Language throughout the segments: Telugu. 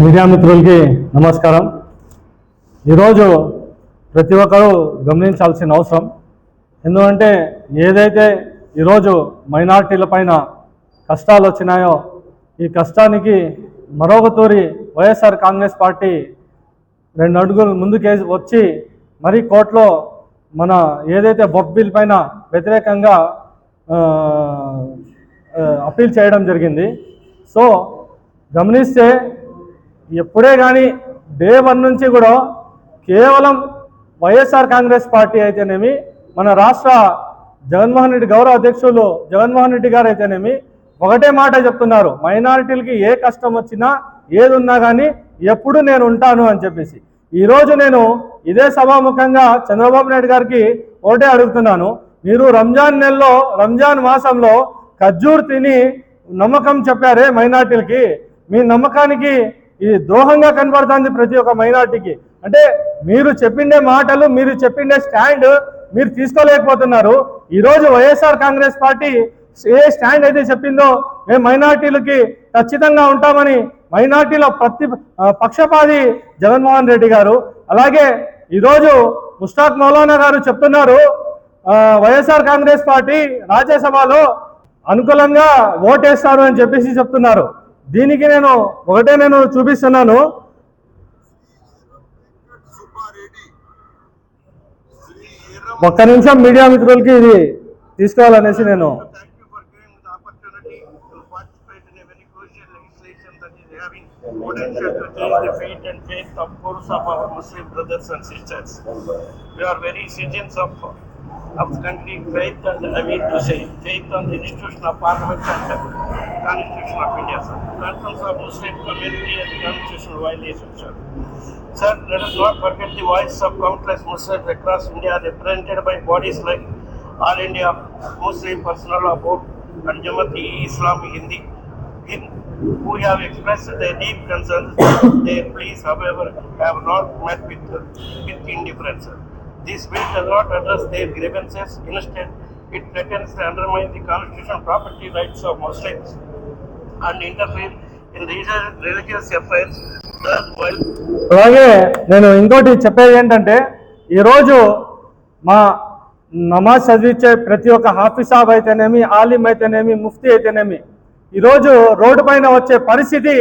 మీడియా మిత్రులకి నమస్కారం. ఈరోజు ప్రతి ఒక్కరూ గమనించాల్సిన అవసరం. ఎందుకంటే ఏదైతే ఈరోజు మైనార్టీల పైన కష్టాలు వచ్చినాయో ఈ కష్టానికి మరొక తూరి వైఎస్ఆర్ కాంగ్రెస్ పార్టీ రెండు అడుగులు ముందుకే వచ్చి మరీ కోర్టులో మన ఏదైతే బొక్ బిల్ పైన వ్యతిరేకంగా అప్పీల్ చేయడం జరిగింది. సో గమనిస్తే ఎప్పుడే కానీ డే వన్ నుంచి కూడా కేవలం వైఎస్ఆర్ కాంగ్రెస్ పార్టీ అయితేనేమి మన రాష్ట్ర జగన్మోహన్ రెడ్డి గౌరవ అధ్యక్షులు జగన్మోహన్ రెడ్డి గారు అయితేనేమి ఒకటే మాట చెప్తున్నారు మైనారిటీలకి ఏ కష్టం వచ్చినా ఏది ఉన్నా కానీ ఎప్పుడు నేను ఉంటాను అని చెప్పేసి. ఈరోజు నేను ఇదే సభాముఖంగా చంద్రబాబు నాయుడు గారికి ఒకటే అడుగుతున్నాను మీరు రంజాన్ నెలలో రంజాన్ మాసంలో ఖర్జూర్ తిని నమ్మకం చెప్పారే మైనార్టీలకి మీ నమ్మకానికి ఇది ద్రోహంగా కనబడుతుంది ప్రతి ఒక్క మైనార్టీకి. అంటే మీరు చెప్పిండే మాటలు మీరు చెప్పిండే స్టాండ్ మీరు తీసుకోలేకపోతున్నారు. ఈరోజు వైఎస్ఆర్ కాంగ్రెస్ పార్టీ ఏ స్టాండ్ అయితే చెప్పిందో మేము మైనార్టీలకి ఖచ్చితంగా ఉంటామని మైనార్టీల ప్రతి ఆ, పక్షపాతి జగన్మోహన్ రెడ్డి గారు. అలాగే ఈరోజు ముష్తాక్ మౌలానా గారు చెప్తున్నారు వైఎస్ఆర్ కాంగ్రెస్ పార్టీ రాజ్యసభలో అనుకూలంగా ఓటేస్తారు అని చెప్పేసి చెప్తున్నారు. దీనికి నేను ఒకటే నేను చూపిస్తున్నాను ఒక్క నిమిషం మీడియా మిత్రులకి ఇది తీసుకోవాలనేసి నేను potential to change the fate and faith of course of our Muslim brothers and sisters. We are very citizens of of the country, faith and I mean to say, faith on the institution of parliament and the constitution of India, sir. Concerns of Muslim community and constitutional violations, sir. Sir, let us not forget the voice of countless Muslims across India represented by bodies like All India Muslim Personal Board and Jamaat Islami Hindi, Hind, who have expressed their deep concerns. Their pleas, however, have not met with, with indifference. This bill does not address their grievances. Instead, it threatens to undermine the constitutional property rights of Muslims and interfere in religious affairs. Thus, while అలాగే నేను ఇంకోటి చెప్పేది ఏంటంటే ఈరోజు మా నమాజ్ చదివించే ప్రతి ఒక్క హాఫీసాబ్ అయితేనేమి ఆలిం అయితేనేమి ముఫ్తీ అయితేనేమి ఈరోజు రోడ్డు పైన వచ్చే పరిస్థితి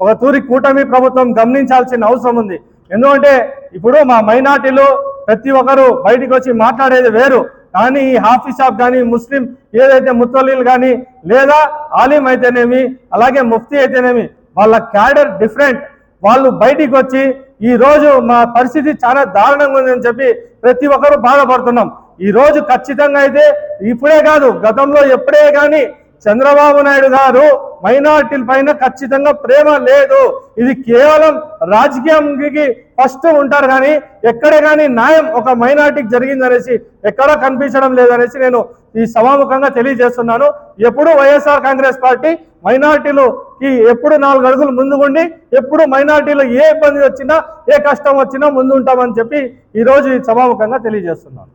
ఒక తూరి కూటమి ప్రభుత్వం గమనించాల్సిన అవసరం ఉంది ఎందుకంటే ఇప్పుడు మా మైనార్టీలు ప్రతి ఒక్కరు బయటికి వచ్చి మాట్లాడేది వేరు. కానీ ఈ హాఫీ షాప్ కానీ ముస్లిం ఏదైతే ముత్తలీలు కానీ లేదా ఆలిం అయితేనేమి అలాగే ముఫ్తీ అయితేనేమి వాళ్ళ క్యాడర్ డిఫరెంట్. వాళ్ళు బయటికి వచ్చి ఈ రోజు మా పరిస్థితి చాలా దారుణంగా ఉందని చెప్పి ప్రతి ఒక్కరూ బాధపడుతున్నాం. ఈ రోజు ఖచ్చితంగా అయితే ఇప్పుడే కాదు గతంలో ఎప్పుడే కానీ చంద్రబాబు నాయుడు గారు మైనార్టీల పైన ఖచ్చితంగా ప్రేమ లేదు. ఇది కేవలం రాజకీయానికి ఫస్ట్ ఉంటారు కానీ ఎక్కడ కానీ న్యాయం ఒక మైనార్టీకి జరిగిందనేసి ఎక్కడా కనిపించడం లేదనేసి నేను ఈ సభాముఖంగా తెలియజేస్తున్నాను. ఎప్పుడు వైఎస్ఆర్ కాంగ్రెస్ పార్టీ మైనార్టీలుకి ఎప్పుడు నాలుగు అడుగులు ముందుకుండి ఎప్పుడు మైనార్టీలు ఏ ఇబ్బంది వచ్చినా ఏ కష్టం వచ్చినా ముందు ఉంటామని చెప్పి ఈరోజు ఈ సభాముఖంగా తెలియజేస్తున్నాను.